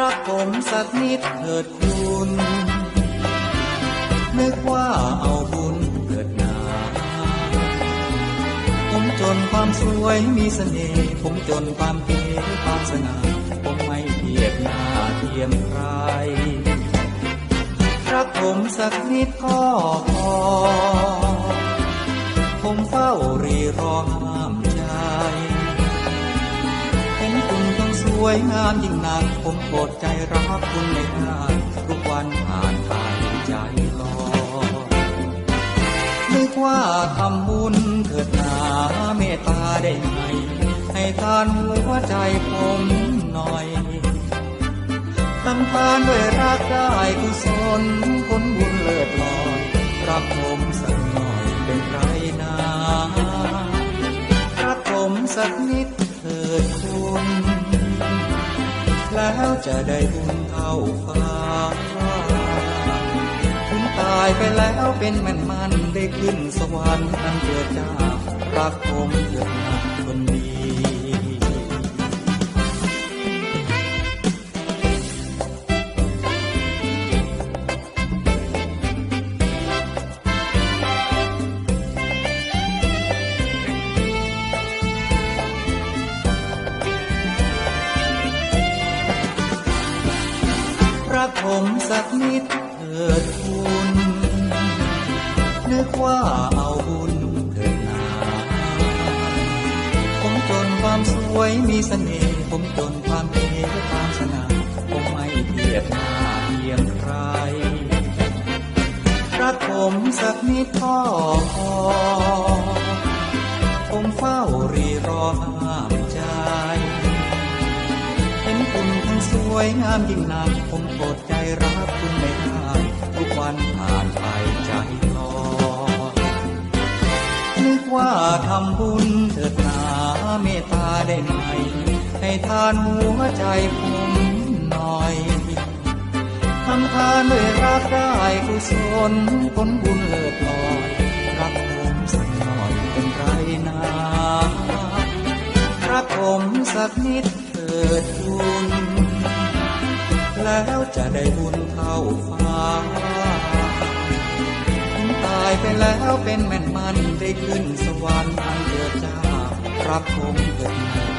รักผมสักนิดเถิดคุณ นึกว่าเอาบุญเกิดนา ผมจนความสวยมีเสน่ห์ผมจนความเก๋ความสง่าผมไม่เทียบหน้าเทียมใครรักผมสักนิดก็พอ ผมเฝ้ารีรอหา วยงามยิ่งนักผมอดใจรักคุณไม่ได้ทุกวันผ่านไปใจลอยนึกว่าทำบุญเถิดหนาเมตตาได้ไหมให้ทานหัวใจผมหน่อยทำทานด้วยรักได้กุศลผลบุญเลิศลอยรักผมสักหน่อยเป็นไรนารักผมสักนิดเถิดคุณ แล้วจะได้บุญเท่าฟ้าคุณตายไปแล้วเป็นมันมันได้ขึ้นสวรรค์อันเกิดจากรักผมเกิดมา ผมสักนิดเถิดคุณนึกว่าเอาบุญเถิดนาผมจนความสวยมีเสน่ห์ผมจนความเก๋ความสง่าผมไม่เทียบหน้าเทียมใครรักผมสักนิดก็พอ สวยงามยิ่งนักผมอดใจรักคุณไม่ได้ทุกวันผ่านไปใจลอยนึกว่าทำบุญเถิดหนาเมตตาได้ไหม ให้ทานหัวใจผมหน่อยทำทานด้วยรักได้กุศลผลบุญเลิศลอยรักผมสักหน่อยเป็นไรนารักผมสักนิด ดบุญ แล้วจะได้บุญเท่าฟ้าถึงตายไปแล้วเป็นแม่นมันได้ขึ้นสวรรค์อันเดือดจารับผมเกิดมา